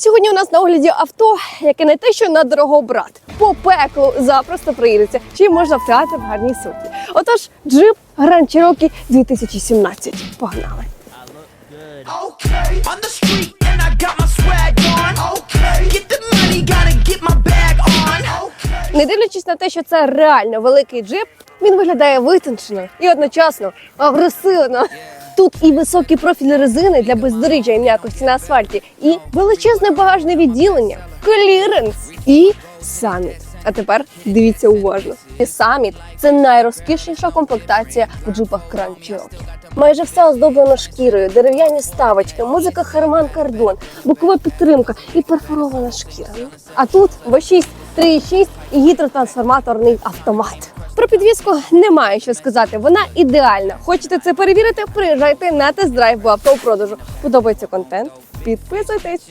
Сьогодні у нас на огляді авто, яке не те, що на дорогобрат, по пеклу запросто приїдеться, чи можна втратити в гарній сутні. Отож, джип Grand Cherokee 2017. Погнали! Не дивлячись на те, що це реально великий джип, він виглядає витончено і одночасно агресивно. Тут і високий профіль резини для бездоріжжя і м'якості на асфальті, і величезне багажне відділення, кліренс і саміт. А тепер дивіться уважно. І саміт це найрозкішніша комплектація в джипах Cherokee. Майже все оздоблено шкірою, дерев'яні ставочки, музика Харман Кардон, бокова підтримка і перфорована шкіра. А тут V6, 3.6 і гідротрансформаторний автомат. Про підвізку немає що сказати. Вона ідеальна. Хочете це перевірити? Приїжджайте на тест-драйв бо авто у продажу. Подобається контент? Підписуйтесь.